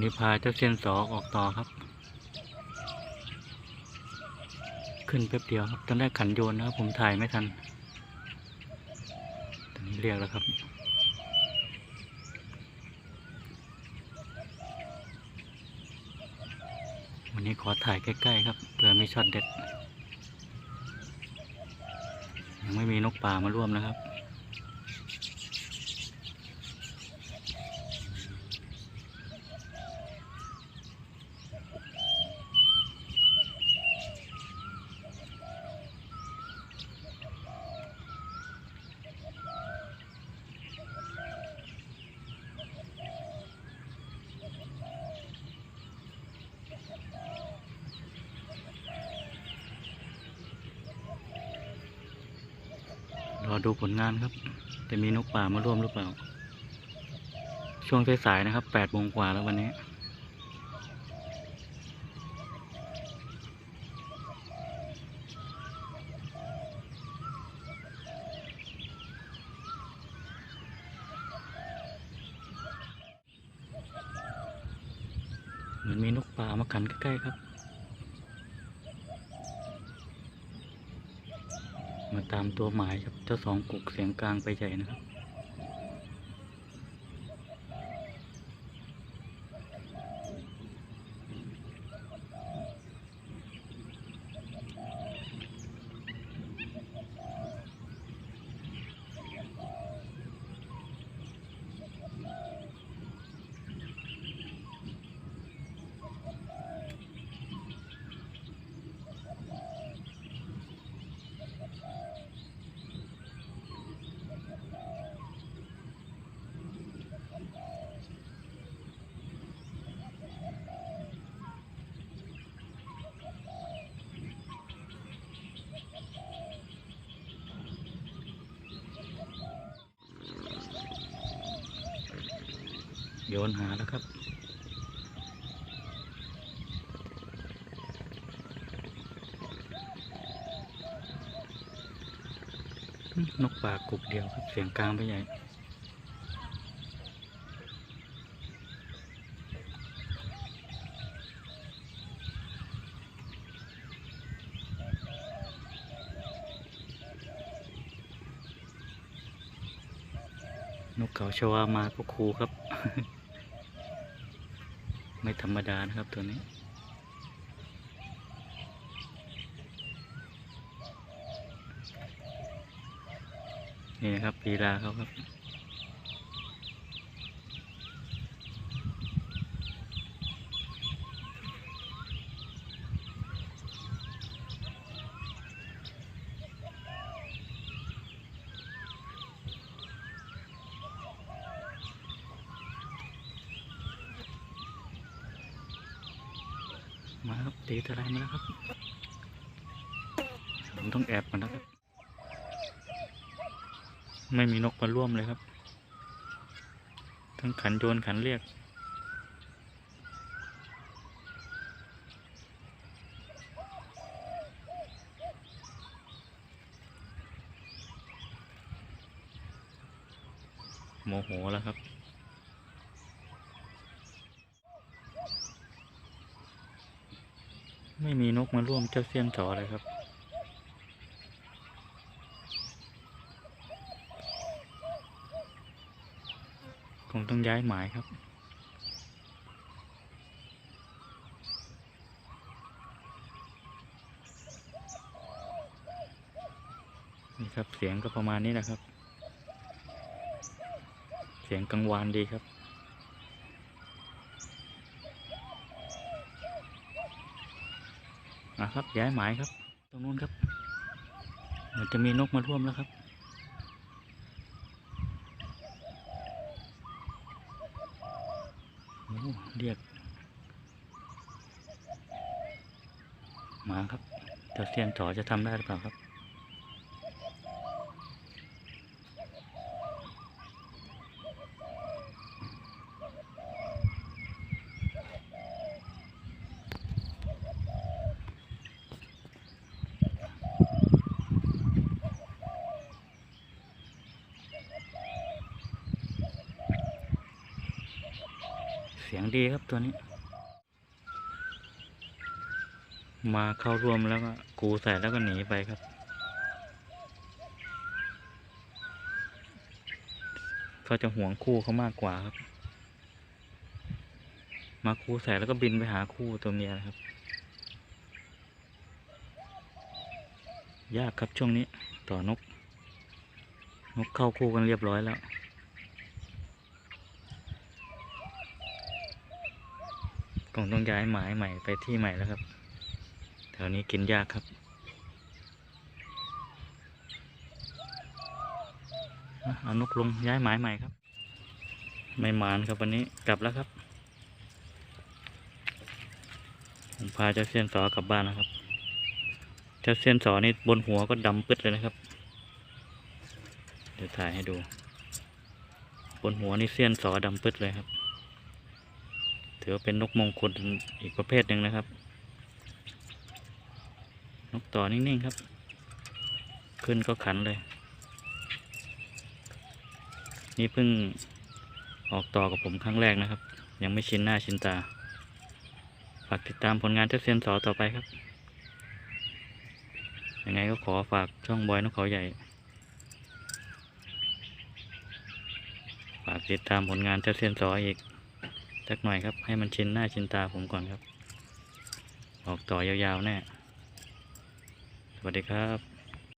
วันนี้พาเจ้าเซียนสอออกต่อครับ ขึ้นแป๊บเดียวครับตอนแรกขันโยนนะครับ ผมถ่ายไม่ทัน ตอนนี้เรียกแล้วครับวันนี้ขอถ่ายใกล้ ๆ ครับเผื่อมีช็อตเด็ด ยังไม่มีนกป่ามาร่วมนะครับ อดูผลงานครับ จะมีนกป่ามาร่วมหรือเปล่า ช่วงสายๆนะครับแปดโมงกว่าแล้ววันนี้เหมือนมีนกป่ามาขันใกล้ๆครับ มาตามตัวหมายครับเจ้าสองกุกเสียงกลางไปใหญ่นะครับ โยนหาแล้วครับนกป่ากุกเดียวครับ เสียงกลางไปใหญ่ นกเขาชวามาก็คูครับ ไม่ธรรมดานะครับตัวนี้ นี่นะครับปีลาเขาครับ มาครับตีทลายมาแล้วครับ ผมต้องแอบก่อนนะครับ ไม่มีนกมาร่วมเลยครับ ทั้งขันโยนขันเรียก โมโหแล้วครับ ไม่มีนกมาร่วมเจ้าเซียนสอเลยครับ คงต้องย้ายหมายครับนี่ครับเสียงก็ประมาณนี้นะครับ เสียงกังวานดีครับ นะครับย้ายหมายครับ ตรงนู้นครับเหมือนจะมีนกมาร่วมแล้วครับโอ้เรียกมาครับแต่เซียนต่อจะทำได้หรือเปล่าครับ เสียงดีครับตัวนี้ มาเข้าร่วมแล้วก็กูใส่แล้วก็หนีไปครับ เขาจะห่วงคู่เขามากกว่าครับ มาคู่ใส่แล้วก็บินไปหาคู่ตัวเมียนะครับ ยากครับช่วงนี้ต่อนก นกเข้าคู่กันเรียบร้อยแล้ว งต้องย้ายหมายใหม่ไปที่ใหม่แล้วครับแถวนี้กินยากครับอะเอานกลงย้ายหมายใหม่ครับ ไม่หมานครับวันนี้กลับแล้วครับผมพาเจ้าเซียนสอกลับบ้านนะครับ เจ้าเซียนสอนี่บนหัวก็ดำปึ๊ดเลยนะครับ เดี๋ยวถ่ายให้ดู บนหัวนี่เซียนสอดำปึ๊ดเลยครับ ถือว่าเป็นนกมงคลอีกประเภทหนึ่งนะครับ นกต่อนิ่งๆครับ ขึ้นก็ขันเลย นี่เพิ่งออกต่อกับผมครั้งแรกนะครับ ยังไม่ชินหน้าชินตา ฝากติดตามผลงานเจ้าเซียนสอต่อไปครับ ยังไงก็ขอฝากช่องบอยนกเขาใหญ่ฝากติดตามผลงานเจ้าเซียนสออีก สักหน่อยครับ ให้มันชินหน้าชินตาผมก่อนครับ ออกต่อยาวๆแน่สวัสดีครับ